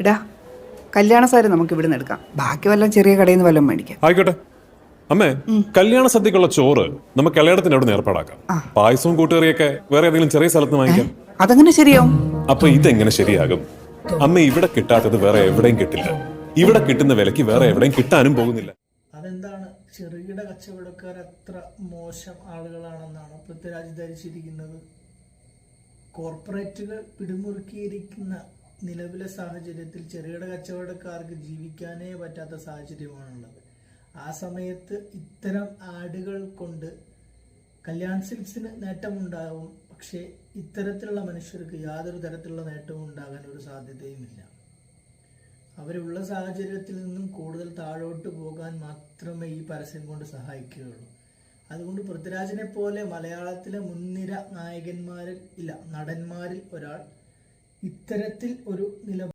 ഇടാ കല്യാണ സാരി നമുക്ക് ഇവിടെ നിന്ന് എടുക്കാം. ബാക്കി വല്ല ചെറിയ കടയിൽ നിന്ന് വല്ലതും മേടിക്കാം. ആയിക്കോട്ടെ. അമ്മേ കല്യാണ സദ്യക്കുള്ള ചോറ് നമുക്ക് കല്യാണത്തിന് അവിടെ നിന്ന് ഏർപ്പാടാക്കാം പായസവും കൂട്ടുകറിയൊക്കെ വേറെ ഏതെങ്കിലും ചെറിയ സ്ഥലത്ത് വാങ്ങിക്കാം. അതങ്ങനെ ശരിയാവും? അപ്പൊ ഇതെങ്ങനെ ശരിയാകും? അമ്മ ഇവിടെ കിട്ടാത്തത് വേറെ എവിടെയും കിട്ടില്ല. ഇവിടെ കിട്ടുന്ന വിലക്ക് വേറെ എവിടെയും കിട്ടാനും പോകുന്നില്ല. അതെന്താണ്? ചെറുകിട കച്ചവടക്കാർ എത്ര മോശം ആളുകളാണെന്നാണ് പൃഥ്വിരാജ് ധരിച്ചിരിക്കുന്നത്? കോർപ്പറേറ്റുകൾ പിടിമുറുക്കിയിരിക്കുന്ന നിലവിലെ സാഹചര്യത്തിൽ ചെറുകിട കച്ചവടക്കാർക്ക് ജീവിക്കാനേ പറ്റാത്ത സാഹചര്യമാണുള്ളത്. ആ സമയത്ത് ഇത്തരം ആടുകൾ കൊണ്ട് കല്യാൺ സിൽക്സിന് നേട്ടമുണ്ടാകും പക്ഷേ ഇത്തരത്തിലുള്ള മനുഷ്യർക്ക് യാതൊരു തരത്തിലുള്ള നേട്ടവും ഉണ്ടാകാൻ ഒരു സാധ്യതയുമില്ല. അവരുള്ള സാഹചര്യത്തിൽ നിന്നും കൂടുതൽ താഴോട്ട് പോകാൻ മാത്രമേ ഈ പരസ്യം കൊണ്ട് സഹായിക്കുകയുള്ളൂ. അതുകൊണ്ട് പൃഥ്വിരാജിനെ പോലെ മലയാളത്തിലെ മുൻനിര നായകന്മാരിൽ ഇല്ല നടന്മാരിൽ ഒരാൾ ഇത്തരത്തിൽ ഒരു നില